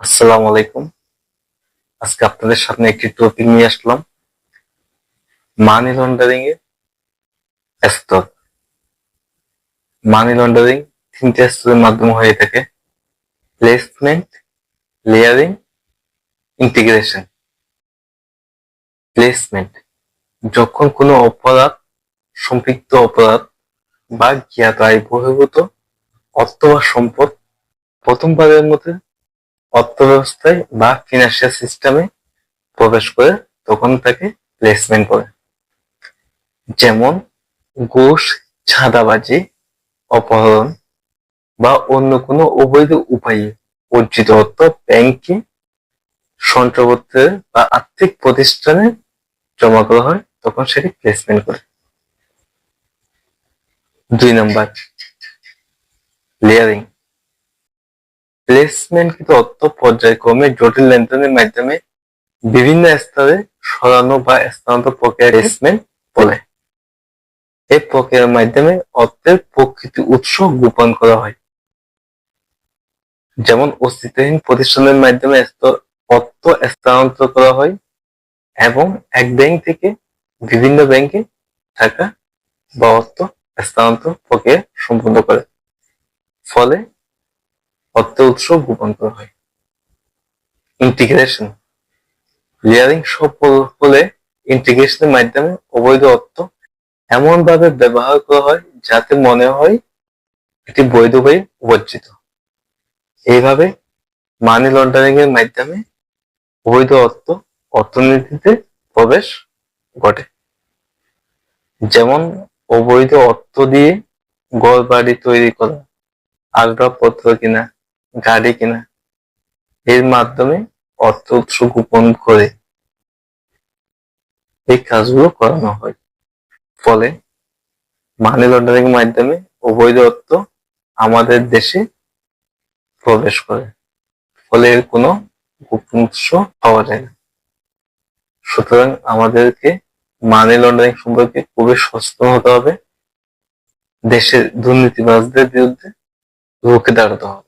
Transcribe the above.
আসসালামু আলাইকুম। আজকে আপনাদের সামনে একটি টপিক নিয়ে আসলাম। মানি লন্ডারিং এর স্তর মানি লন্ডারিং তিনটে স্তরের মাধ্যমে হয়ে থাকে। প্লেসমেন্ট লেয়ারিং ইন্টিগ্রেশন প্লেসমেন্ট যখন কোনো অপরাধ, সম্পৃক্ত অপরাধ বা জ্ঞাত আয় বহির্ভূত অর্থ বা সম্পদ প্রথমবারের মধ্যে অর্থ ব্যবস্থায় বা ফিনান্সিয়াল সিস্টেমে প্রবেশ করে তখন তাকে প্লেসমেন্ট করে। যেমন ঘুষ, ছাদাবাজি, অপহরণ বা অন্য কোনো অবৈধ উপায়ে অর্জিত অর্থ ব্যাংকে সঞ্চয়পত্রে বা আর্থিক প্রতিষ্ঠানে জমা করা হয়, তখন সেটি প্লেসমেন্ট করে। দুই নম্বর লেয়ারিং প্লেসমেন্ট কিন্তু অর্থ পর্যায়ক্রমে, জটিল লেনদেনের মাধ্যমে বিভিন্ন স্তরে সরানো বা স্থানান্তর প্রক্রিয়া প্লেসমেন্ট বলে। এই প্রক্রিয়ার মাধ্যমে অর্থের প্রকৃতি উৎস গোপন করা হয়। যেমন অস্তিত্বহীন প্রতিষ্ঠানের মাধ্যমে অর্থ স্থানান্তর করা হয় এবং এক ব্যাংক থেকে বিভিন্ন ব্যাংকে টাকা বা অর্থ স্থানান্তর প্রক্রিয়া সম্পন্ন করে। ফলে অর্থ উৎস করা হয়। ইন্টিগ্রেশন লেয়ারিং সফল হলে ইন্টিগ্রেশনের মাধ্যমে অবৈধ অর্থ এমন ভাবে ব্যবহার করা হয় যাতে মনে হয় এটি বৈধভাবে উপার্জিত। এইভাবে মানি লন্ডারিং এর মাধ্যমে অবৈধ অর্থ অর্থনীতিতে প্রবেশ ঘটে। যেমন অবৈধ অর্থ দিয়ে ঘর বাড়ি তৈরি করা, আসবাবপত্র কিনা গাড়ি কিনা। এর মাধ্যমে অর্থ উৎস গোপন করে এই কাজগুলো করানো হয়। ফলে মানি লন্ডারিং মাধ্যমে অবৈধ অর্থ আমাদের দেশে প্রবেশ করে। ফলে এর কোনো গোপন উৎস পাওয়া যায় না। সুতরাং আমাদেরকে মানি লন্ডারিং সম্পর্কে খুবই সচেতন হতে হবে। দেশের দুর্নীতিবাজদের বিরুদ্ধে রুখে দাঁড়াতে হবে।